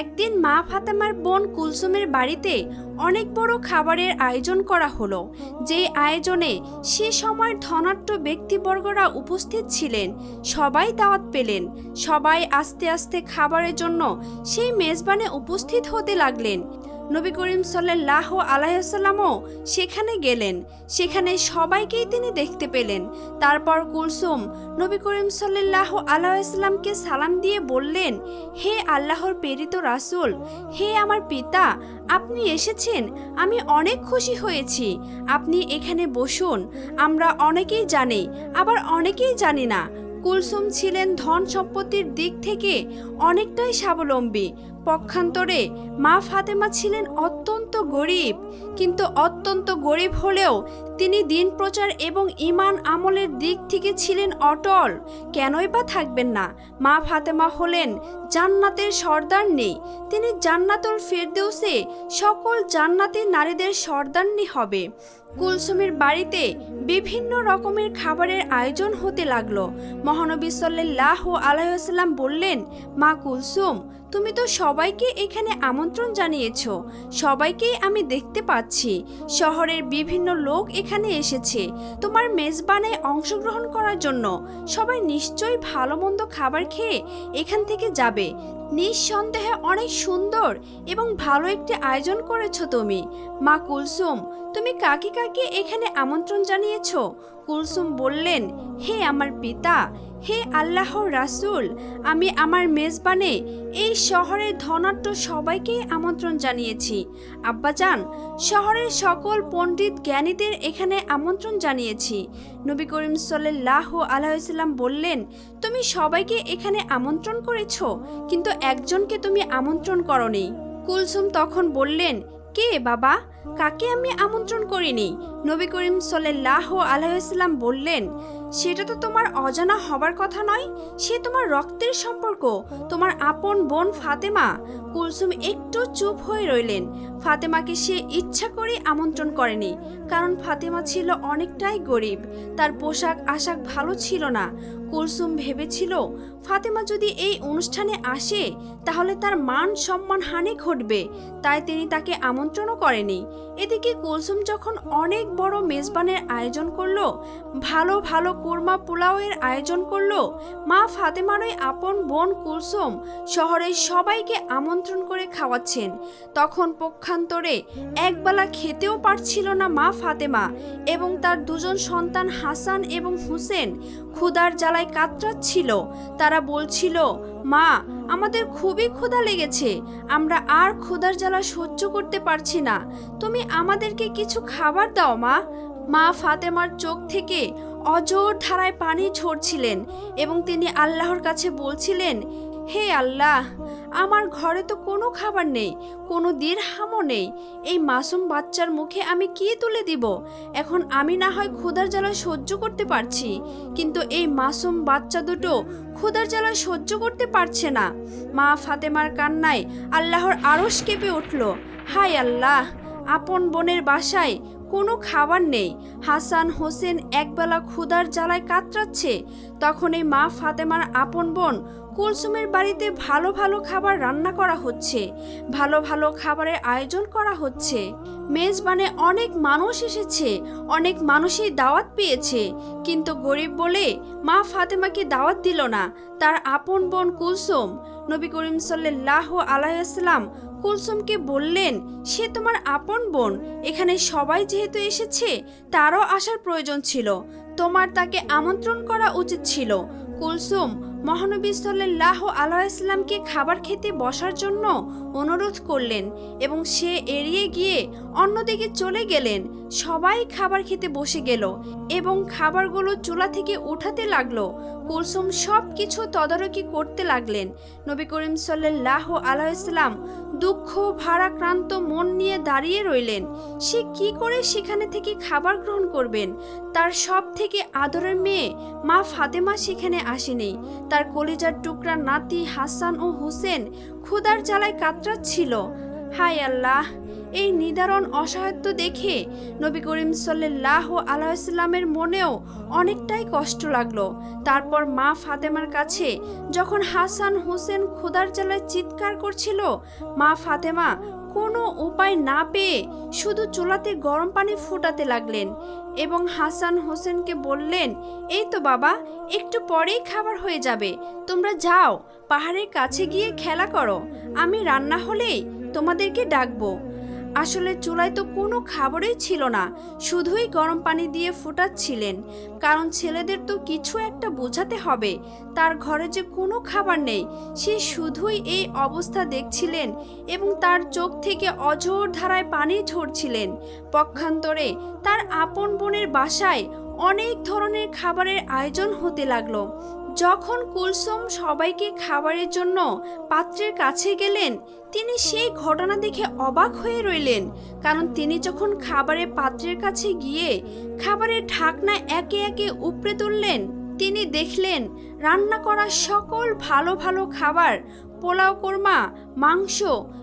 একদিন মা ফাতেমার বোন কুলসুমের বাড়িতে অনেক বড় খাবারের আয়োজন করা হলো। যে আয়োজনে সে সময় ধনাঢ্য ব্যক্তিবর্গরা উপস্থিত ছিলেন। সবাই দাওয়াত পেলেন। সবাই আস্তে আস্তে খাবারের জন্য সেই মেজবানে উপস্থিত হতে লাগলেন। নবী করিম সাল্লাহ আলাইসাল্লামও সেখানে গেলেন। সেখানে সবাইকেই তিনি দেখতে পেলেন। তারপর কুলসুম নবী করিম সাল্লাহ আলাইসাল্লামকে সালাম দিয়ে বললেন, হে আল্লাহর প্রেরিত রাসূল, হে আমার পিতা, আপনি এসেছেন, আমি অনেক খুশি হয়েছি। আপনি এখানে বসুন, আমরা অনেকেই জানি, আবার অনেকেই জানি না। কুলসুম ছিলেন ধন সম্পত্তির দিক থেকে অনেকটাই স্বাবলম্বী। পক্ষান্তরে মা ফাতেমা ছিলেন অত্যন্ত গরিব, কিন্তু অত্যন্ত গরিব হলেও তিনি দিন প্রচার এবং ইমান আমলের দিক থেকে ছিলেন অটল। কেনই বা থাকবেন না? মা ফাতেমা হলেন জান্নাতের সর্দার নেই। তিনি জান্নাতুল ফেরদেউসে সকল জান্নাতি নারীদের সর্দারনি হবে। কুলসুমের বাড়িতে বিভিন্ন রকমের খাবারের আয়োজন হতে লাগল। মহানবী সাল্লাহ আলাইসাল্লাম বললেন, মা কুলসুম, তুমি তো সবাইকে এখানে আমন্ত্রণ জানিয়েছ। সবাইকেই আমি দেখতে পাচ্ছি। শহরের বিভিন্ন লোক এখানে এসেছে। তোমার মেজবানে অংশগ্রহণ করার জন্য সবাই নিশ্চয়ই ভালো মন্দ খাবার খেয়ে এখান থেকে যাবে। নিঃসন্দেহে অনেক সুন্দর এবং ভালো একটি আয়োজন করেছ তুমি। মা কুলসুম, তুমি কাকে কাকে এখানে আমন্ত্রণ জানিয়েছ? কুলসুম বললেন, হে আমার পিতা হে আল্লাহ রাসূল, আমি আমার মেজবানে এই শহরের ধনাঢ্য সবাইকেই আমন্ত্রণ জানিয়েছি। আব্বাজান, শহরের সকল পণ্ডিত জ্ঞানীদের এখানে আমন্ত্রণ জানিয়েছি। নবী করিম সাল্লাহ আলাইসাল্লাম বললেন, তুমি সবাইকে এখানে আমন্ত্রণ করেছ, কিন্তু একজনকে তুমি আমন্ত্রণ করনি। কুলসুম তখন বললেন, কে বাবা? কাকে আমি আমন্ত্রণ করিনি? নবী করিম সাল্লাহ আলাইসাল্লাম বললেন, সেটা তো তোমার অজানা হবার কথা নয়। সে তোমার রক্তের সম্পর্ক। তোমার আপন বোন ফাতেমা। কুলসুম একটু চুপ হয়ে রইলেন। ফাতেমাকে সে ইচ্ছা করে আমন্ত্রণ করেনি, কারণ ফাতেমা ছিল অনেকটাই গরিব। তার পোশাক আশাক ভালো ছিল না। কুলসুম ভেবেছিল, ফাতেমা যদি এই অনুষ্ঠানে আসে, তাহলে তার মান সম্মান হানি ঘটবে। তাই তিনি তাকে আমন্ত্রণও করেনি। এদিকে কুলসুম যখন অনেক বড় মেজবানের আয়োজন করল, ভালো ভালো কোরমা পোলাওয়ের আয়োজন করল, মা ফাতেমার ওই আপন বোন কুলসুম শহরের সবাইকে আমন্ত্রণ করে খাওয়াচ্ছেন। তখন পক্ষান্তরে একবেলা খেতেও পারছিল না মা ফাতেমা এবং তার দুজন সন্তান হাসান এবং হুসেন ক্ষুধার জ্বালায় কাতরাচ্ছিল। তারা বলছিল, মা, আমাদের খুবই ক্ষুধা লেগেছে। আমরা আর ক্ষুধার জ্বালা সহ্য করতে পারছি না। তুমি আমাদেরকে কিছু খাবার দাও, মা। মা ফাতেমার চোখ থেকে অজোর ধারায় পানি ছড়ছিলেন এবং তিনি আল্লাহর কাছে বলছিলেন, হে আল্লাহ আমার ঘরে তো কোনো খাবার নেই, কোনো দিরহামও নেই। এই মাসুম বাচ্চার মুখে আমি কি তুলে দিব? এখন আমি না হয় ক্ষুধার জ্বালা সহ্য করতে পারছি, কিন্তু এই মাসুম বাচ্চা দুটো ক্ষুধার জ্বালা সহ্য করতে পারছে না। মা ফাতেমার কান্নায় আল্লাহর আড়স কেঁপে উঠল। হাই আল্লাহ, আপন বোনের বাসায় কোনো খাবার নেই। হাসান হোসেন একবেলা ক্ষুধার জ্বালায় কাতরাচ্ছে। তখন এই মা ফাতেমার আপন বোন কুলসুমের বাড়িতে ভালো ভালো খাবার রান্না করা হচ্ছে, ভালো ভালো খাবারের আয়োজন করা হচ্ছে। মেজবানে অনেক মানুষ এসেছে, অনেক মানুষই দাওয়াত পেয়েছে। কিন্তু গরিব বলে মা ফাতেমাকে দাওয়াত দিল না, তার আপন বোন কুলসুম। নবী করিম সাল্লাহ আলাইসাল্লাম কুলসুমকে বললেন, সে তোমার আপন বোন, এখানে সবাই যেহেতু এসেছে, তারও আসার প্রয়োজন ছিল। তোমার তাকে আমন্ত্রণ করা উচিত ছিল। কুলসুম মহানবী সাল্লাহ আলাইসলামকে খাবার খেতে বসার জন্য অনুরোধ করলেন এবং সে এড়িয়ে গিয়ে অন্যদিকে চলে গেলেন। সবাই খাবার খেতে বসে গেল এবং খাবারগুলো চুলা থেকে উঠাতে লাগল। কুলসুম সব কিছু তদারকি করতে লাগলেন। নবী করিম সাল্লাহ আলাইসলাম দুঃখ, ভারাক্রান্ত মন নিয়ে দাঁড়িয়ে রইলেন। সে কি করে সেখানে থেকে খাবার গ্রহণ করবেন? তার সব থেকে আদরের মেয়ে মা ফাতেমা সেখানে আসেনি। তার কলিজার টুকরা নাতি হাসান ও হুসেন ক্ষুদার জ্বালায় কাতরাচ্ছিল। হায় আল্লাহ, এই নিদারণ অসহায়ত্ব দেখে নবী করিম সাল্লাহ আলাইসাল্লামের মনেও অনেকটাই কষ্ট লাগল। তারপর মা ফাতেমার কাছে যখন হাসান হোসেন খোদার জ্বালায় চিৎকার করছিল, মা ফাতেমা কোনো উপায় না পেয়ে শুধু চুলাতে গরম পানি ফুটাতে লাগলেন এবং হাসান হোসেনকে বললেন, এই তো বাবা, একটু পরেই খাবার হয়ে যাবে। তোমরা যাও, পাহাড়ের কাছে গিয়ে খেলা করো। আমি রান্না হলেই তোমাদেরকে ডাকবো। আসলে চুলায় তো কোনো খাবারই ছিল না, শুধুই গরম পানি দিয়ে ফোটাচ্ছিলেন। কারণ ছেলেদের তো কিছু একটা বোঝাতে হবে, তার ঘরে যে কোনো খাবার নেই, সে শুধুই এই অবস্থা দেখছিলেন এবং তার চোখ থেকে অঝোর ধারায় পানি ঝরছিলেন। পক্ষান্তরে তার আপন বোনের বাসায় অনেক ধরনের খাবারের আয়োজন হতে লাগল। যখন কুলসুম সবাইকে খাবারের জন্য পাত্রের কাছে গেলেন, তিনি সেই ঘটনা দেখে অবাক হয়ে রইলেন। কারণ তিনি যখন খাবারের পাত্রের কাছে গিয়ে খাবারের ঢাকনা একে একে উপড়ে তুললেন, তিনি দেখলেন, রান্না করা সকল ভালো ভালো খাবার, পোলাও, কোরমা, মাংস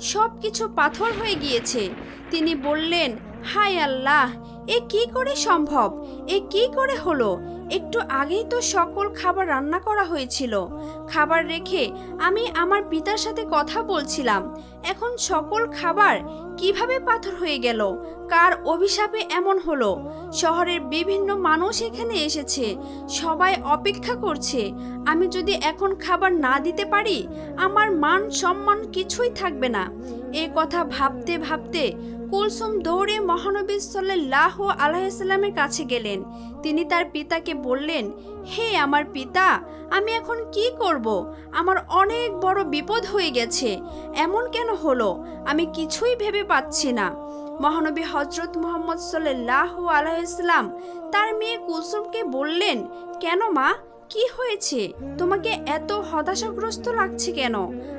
সব কিছু পাথর হয়ে গিয়েছে। তিনি বললেন, হায় আল্লাহ, এ কি করে সম্ভব? এ কি করে হলো? একটু আগেই তো সকল খাবার রান্না করা হয়েছিল। খাবার রেখে আমি আমার পিতার সাথে কথা বলছিলাম। এখন সকল খাবার কীভাবে পাথর হয়ে গেল? কার অভিশাপে এমন হলো? শহরের বিভিন্ন মানুষ এখানে এসেছে। সবাই অপেক্ষা করছে। আমি যদি এখন খাবার না দিতে পারি, আমার মান সম্মান কিছুই থাকবে না। এ কথা ভাবতে ভাবতে কুলসুম দৌড়ে মহানবী সাল্লাহ আলাইসাল্লামের কাছে গেলেন। তিনি তার পিতাকে বললেন, হে আমার পিতা, আমি এখন কি করব? আমার অনেক বড় বিপদ হয়ে গেছে। এমন কেন হলো? আমি কিছুই ভেবে পাচ্ছি না। মহানবী হজরত মোহাম্মদ সাল্লাহ আলাইসাল্লাম তার মেয়ে কুলসুমকে বললেন, কেন মা? কি হয়েছে? তোমাকে এত হতাশাগ্রস্ত লাগছে কেন?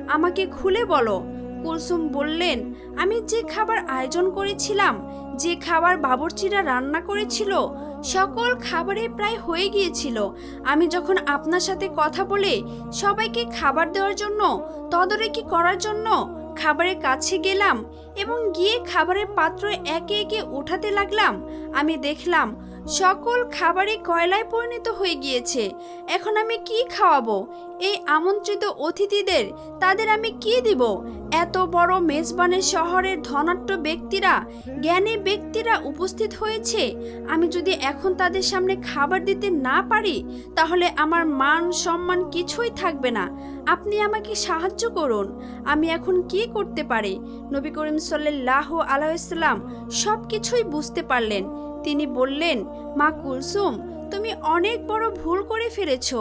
আমাকে খুলে বলো। কুলসুম বললেন, আমি যে খাবার আয়োজন করেছিলাম, যে খাবার বাবরচিরা রান্না করেছিল, সকল খাবারে প্রায় হয়ে গিয়েছিল। আমি যখন আপনার সাথে কথা বলে সবাইকে খাবার দেওয়ার জন্য, তদারকি করার জন্য খাবারের কাছে গেলাম এবং গিয়ে খাবারের পাত্র একে একে উঠাতে লাগলাম, আমি দেখলাম সকল খাবারই কয়লায় পরিণত হয়ে গিয়েছে। এখন আমি কি খাওয়াবো? এই আমন্ত্রিত অতিথিদের, তাদের আমি কি দিব? এত বড় মেজবানের শহরের ধনাঢ্য ব্যক্তিরা, জ্ঞানী ব্যক্তিরা উপস্থিত হয়েছে। আমি যদি এখন তাদের সামনে খাবার দিতে না পারি, তাহলে আমার মান সম্মান কিছুই থাকবে না। আপনি আমাকে সাহায্য করুন। আমি এখন কি করতে পারি? নবী করিম সাল্লাহ আলাইসাল্লাম সব কিছুই বুঝতে পারলেন। তিনি বললেন, মা কুলসুম, তুমি অনেক বড় ভুল করে ফেলেছ।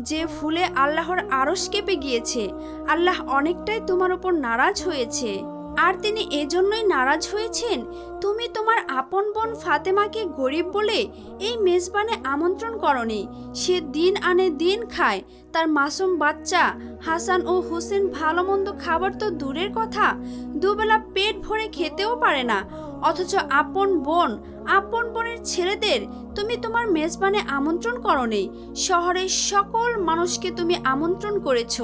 যে ভুলে আল্লাহর আরস কেঁপে গিয়েছে, আল্লাহ অনেকটাই তোমার উপর নারাজ হয়েছে। আর তিনি এজন্যই নারাজ হয়েছেন? তুমি তোমার আপন বোন ফাতেমাকে গরিব বলে এই মেজবানে আমন্ত্রণ করনি। সে দিন আনে দিন খায়। তার মাসুম বাচ্চা, হাসান ও হোসেন ভালো মন্দ খাবার তো দূরের কথা। দুবেলা পেট ভরে খেতেও পারে না। অথচ আপন বোন আপন বোনের ছেলেদের তুমি তোমার মেজবানে আমন্ত্রণ করনি। শহরের সকল মানুষকে তুমি আমন্ত্রণ করেছ।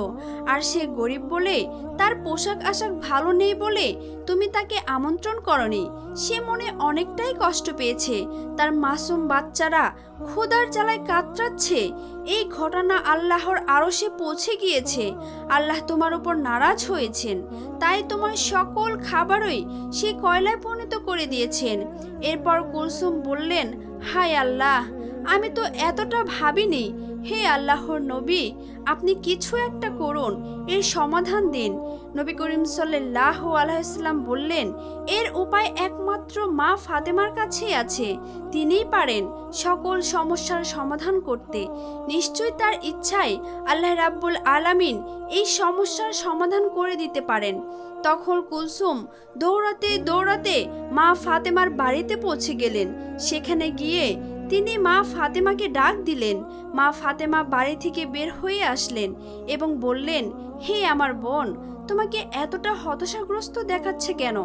আর সে গরিব বলে, তার পোশাক আশাক ভালো নেই বলে তুমি তাকে আমন্ত্রণ করনি। সে মনে অনেকটাই কষ্ট পেয়েছে। তার মাসুম বাচ্চারা ক্ষুধার জ্বালায় কাতরাচ্ছে। এই ঘটনা আল্লাহর আরও সে পৌঁছে গিয়েছে। আল্লাহ তোমার উপর নারাজ হয়েছেন। তাই তোমার সকল খাবারই সে কয়লায় পরিণত করে দিয়েছেন। এরপর কুলসুম বললেন হায় আল্লাহ আমি তো এতটা ভাবিনি হে আল্লাহর নবী, আপনি কিছু একটা করুন, এর সমাধান দিন। নবী করিম সাল্লাহ আলাইসাল্লাম বললেন, এর উপায় একমাত্র মা ফাতেমার কাছেই আছে, তিনিই পারেন সকল সমস্যার সমাধান করতে। নিশ্চয়ই তার ইচ্ছায় আল্লাহ রাব্বুল আলামিন এই সমস্যার সমাধান করে দিতে পারেন। তখন কুলসুম দৌড়াতে দৌড়াতে মা ফাতেমার বাড়িতে পৌঁছে গেলেন। সেখানে গিয়ে তিনি মা ফাতেমাকে ডাক দিলেন। মা ফাতেমা বাড়ি থেকে বের হয়ে আসলেন এবং বললেন, হে আমার বোন, তোমাকে এতটা হতাশাগ্রস্ত দেখাচ্ছে কেন?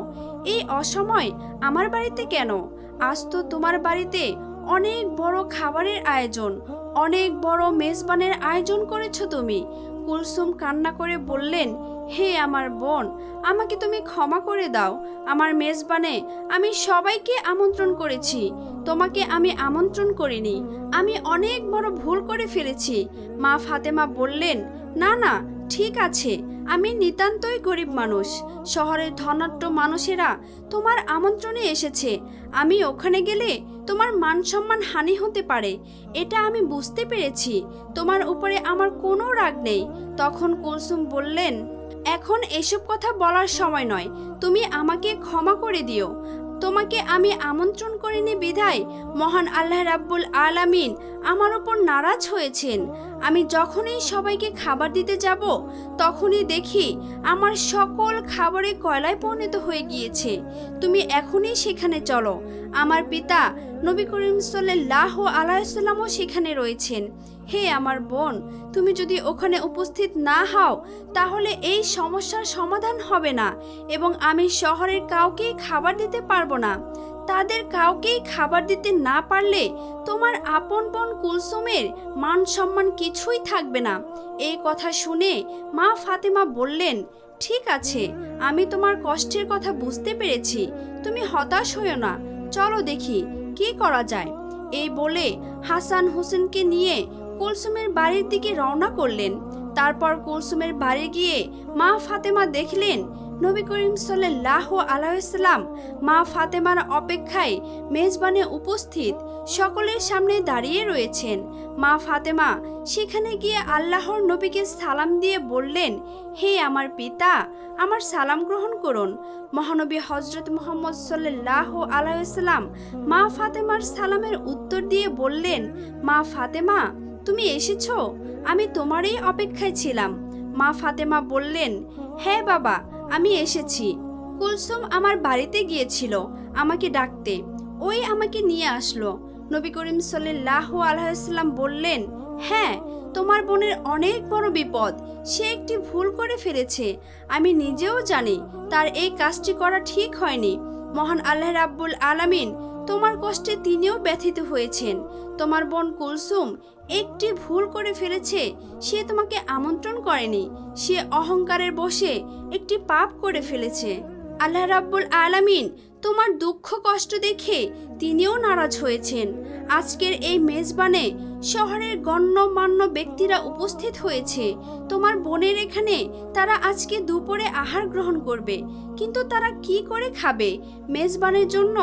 এই অসময় আমার বাড়িতে কেন? আজ তো তোমার বাড়িতে অনেক বড় খাবারের আয়োজন, অনেক বড় মেজবানের আয়োজন করেছ তুমি। কুলসুম কান্না করে বললেন, হে আমার বোন, আমাকে তুমি ক্ষমা করে দাও। আমার মেজবানে আমি সবাইকে আমন্ত্রণ করেছি। তোমাকে আমি আমন্ত্রণ করিনি। আমি অনেক বড় ভুল করে ফেলেছি। মা ফাতেমা বললেন, না না, ঠিক আছে। আমি নিতান্তই গরিব মানুষ। শহরের ধনাঢ্য মানুষেরা তোমার আমন্ত্রণে এসেছে। আমি ওখানে গেলে তোমার মান সম্মান হানি হতে পারে। এটা আমি বুঝতে পেরেছি। তোমার উপরে আমার কোনো রাগ নেই। তখন কুলসুম বললেন, এখন এসব কথা বলার সময় নয়। তুমি আমাকে ক্ষমা করে দিও। তোমাকে আমি আমন্ত্রণ করিনি বিধায় মহান আল্লাহ রাব্বুল আলামিন আমার ওপর নারাজ হয়েছেন। আমি যখনই সবাইকে খাবার দিতে যাব, তখনই দেখি আমার সকল খাবারে কয়লায় পরিণত হয়ে গিয়েছে। তুমি এখনই সেখানে চলো। আমার পিতা নবী করিম সাল্লাহ আলাইসাল্লামও সেখানে রয়েছেন। হে আমার বোন, তুমি যদি ওখানে উপস্থিত না হও, তাহলে এই সমস্যার সমাধান হবে না এবং আমি শহরের কাউকেই খাবার দিতে পারব না। তাদের কাউকেই খাবার দিতে না পারলে তোমার আপন বোন কুলসুমের মান সম্মান কিছুই থাকবে না। এই কথা শুনে মা ফাতেমা বললেন, ঠিক আছে, আমি তোমার কষ্টের কথা বুঝতে পেরেছি, তুমি হতাশ হইও না, চলো দেখি, কি করা যায়? এই বলে হাসান হোসেনকে নিয়ে কুলসুমের বাড়ির দিকে রওনা করলেন। তারপর কুলসুমের বাড়ি গিয়ে মা ফাতেমা দেখলেন। নবী করিম সাল্লাহ আলাইসাল্লাম মা ফাতেমার অপেক্ষায় মেজবানে উপস্থিত সকলের সামনে দাঁড়িয়ে রয়েছেন। মা ফাতেমা সেখানে গিয়ে আল্লাহর নবীকে সালাম দিয়ে বললেন, হে আমার পিতা, আমার সালাম গ্রহণ করুন। মহানবী হজরত মোহাম্মদ সাল্লাহ আলাইসাল্লাম মা ফাতেমার সালামের উত্তর দিয়ে বললেন, মা ফাতেমা তুমি এসেছ? আমি তোমারই অপেক্ষায় ছিলাম। মা ফাতেমা বললেন হ্যাঁ বাবা, আমি এসেছি। কুলসুম আমার বাড়িতে গিয়েছিল, আমাকে ডাকতে। ওই আমাকে নিয়ে আসলো। নবী করিম সাল্লাহ আলহাম বললেন হ্যাঁ তোমার বোনের অনেক বড় বিপদ। সে একটি ভুল করে ফেলেছে। আমি নিজেও জানি তার এই কাজটি করা ঠিক হয়নি। মহান আল্লাহ রাব্বুল আলামিন তোমার কষ্টে তিনিও ব্যথিত হয়েছেন। তোমার বোন কুলসুম একটি ভুল করে ফেলেছে, সে তোমাকে আমন্ত্রণ করেনি। সে অহংকারের বসে একটি পাপ করে ফেলেছে। আল্লাহ রাব্বুল আলামিন তোমার দুঃখ কষ্ট দেখে তিনিও নারাজ হয়েছেন। আজকের এই মেজবানে শহরের গণ্যমান্য ব্যক্তিরা উপস্থিত হয়েছে। তোমার বোনের এখানে তারা আজকে দুপুরে আহার গ্রহণ করবে। কিন্তু তারা কি করে খাবে? মেজবানের জন্য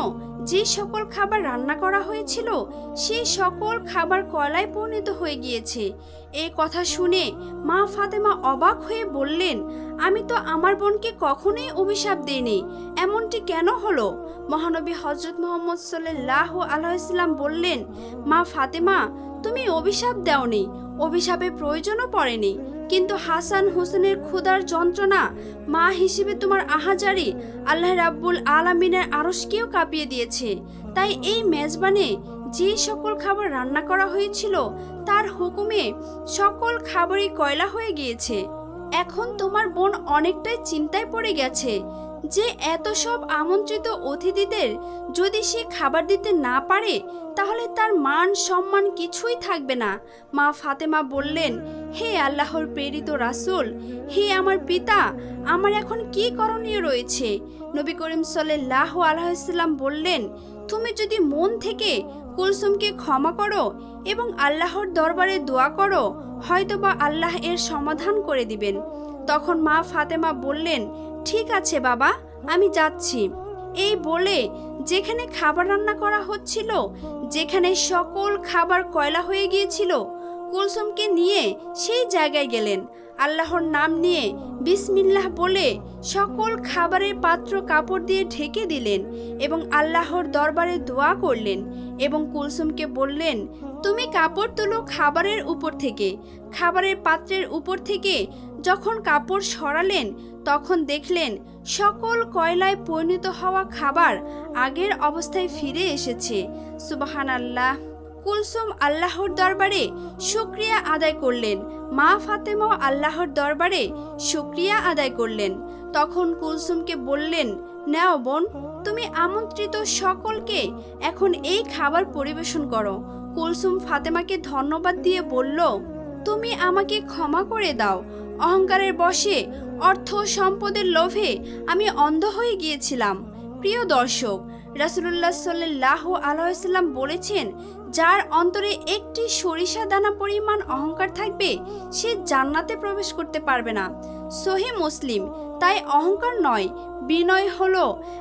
যে সকল খাবার রান্না করা হয়েছিল সেই সকল খাবার কয়লায় পরিণত হয়ে গিয়েছে। এই কথা শুনে মা ফাতেমা অবাক হয়ে বললেন, আমি তো আমার বোনকে কখনোই অভিশাপ দিইনি। এমনটি কেন হলো? মহানবী হজরত মোহাম্মদ সাল্লাহ আলাইসাল্লাম বললেন, মা ফাতেমা তুমি অভিশাপ দাওনি। অভিশাপের প্রয়োজনও পড়েনি। কিন্তু হাসান হোসেনের ক্ষুধার যন্ত্রণা, মা হিসেবে তোমার আহাজারি, আল্লাহ রাব্বুল আলামিনের আরসকেও কাঁপিয়ে দিয়েছে। তাই এই মেজবানে যে সকল খাবার রান্না করা হয়েছিল, তার হুকুমে সকল খাবারই কয়লা হয়ে গিয়েছে। এখন তোমার বোন অনেকটাই চিন্তায় পড়ে গেছে। যে এত সব আমন্ত্রিত অতিথিদের যদি সে খাবার দিতে না পারে, তাহলে তার মান সম্মান কিছুই থাকবে না। মা ফাতেমা বললেন, হে আল্লাহর প্রেরিত রাসূল, হে আমার পিতা, আমার এখন কি করণীয় রয়েছে? নবী করিম সাল্লাহ আলাইসাল্লাম বললেন, তুমি যদি মন থেকে কুলসুমকে ক্ষমা করো এবং আল্লাহর দরবারে দোয়া করো, হয়তোবা আল্লাহ এর সমাধান করে দিবেন। তখন মা ফাতেমা বললেন, ঠিক আছে বাবা, আমি যাচ্ছি। এই বলে যেখানে খাবার রান্না করা হচ্ছিল, যেখানে সকল খাবার কয়লা হয়ে গিয়েছিল কুলসুমকে নিয়ে সেই জায়গায় গেলেন। আল্লাহর নাম নিয়ে বিসমিল্লাহ বলে সকল খাবারের পাত্র কাপড় দিয়ে ঢেকে দিলেন এবং আল্লাহর দরবারে দোয়া করলেন এবং কুলসুমকে বললেন, তুমি কাপড় তুলো খাবারের উপর থেকে। খাবারের পাত্রের উপর থেকে যখন কাপড় সরালেন, তখন দেখলেন সকল কয়লায় পরিণত হওয়া খাবার আগের অবস্থায় ফিরে এসেছে। সুবাহান আল্লাহ কুলসুম আল্লাহর দরবারে শুক্রিয়া আদায় করলেন। মা ফাতেমাও আল্লাহর দরবারে শুক্রিয়া আদায় করলেন। তখন কুলসুমকে বললেন, নাও বোন, তুমি আমন্ত্রিত সকলকে এখন এই খাবার পরিবেশন করো। কুলসুম ফাতেমাকে ধন্যবাদ দিয়ে বলল, তুমি আমাকে ক্ষমা করে দাও। অহংকারের বশে অর্থ সম্পদের লোভে আমি অন্ধ হয়ে গিয়েছিলাম। প্রিয় দর্শক, রাসুলুল্লাহ সাল্লাহ আলাইসাল্লাম বলেছেন যার অন্তরে একটি সরিষা দানা পরিমাণ অহংকার থাকবে, সে জান্নাতে প্রবেশ করতে পারবে না। সহি মুসলিম, তাই অহংকার নয়, বিনয় হল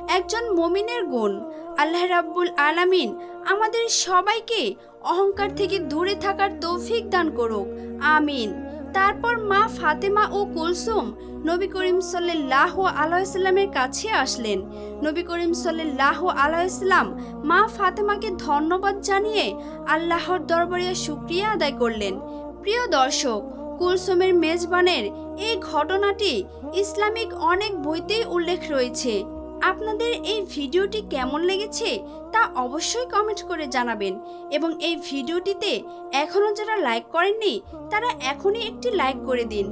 একজন মমিনের গুণ। আল্লাহ রাব্বুল আলামিন আমাদের সবাইকে অহংকার থেকে দূরে থাকার তৌফিক দান করুক। আমিন। তারপর মা ফাতেমা ও কুলসুম নবী করিম সাল্লাহ আলাইসাল্লামের কাছে আসলেন। নবী করিম সাল্লাহ আলাইসাল্লাম মা ফাতেমাকে ধন্যবাদ জানিয়ে আল্লাহর দরবারে শুক্রিয়া আদায় করলেন। প্রিয় দর্শক, কুলসুমের মেজবানের এই ঘটনাটি ইসলামিক অনেক বইতেই উল্লেখ রয়েছে। আপনাদের এই ভিডিওটি কেমন লেগেছে তা অবশ্যই কমেন্ট করে জানাবেন। এবং এই ভিডিওটিতে এখনও যারা লাইক করেননি, তারা এখনই একটি লাইক করে দিন।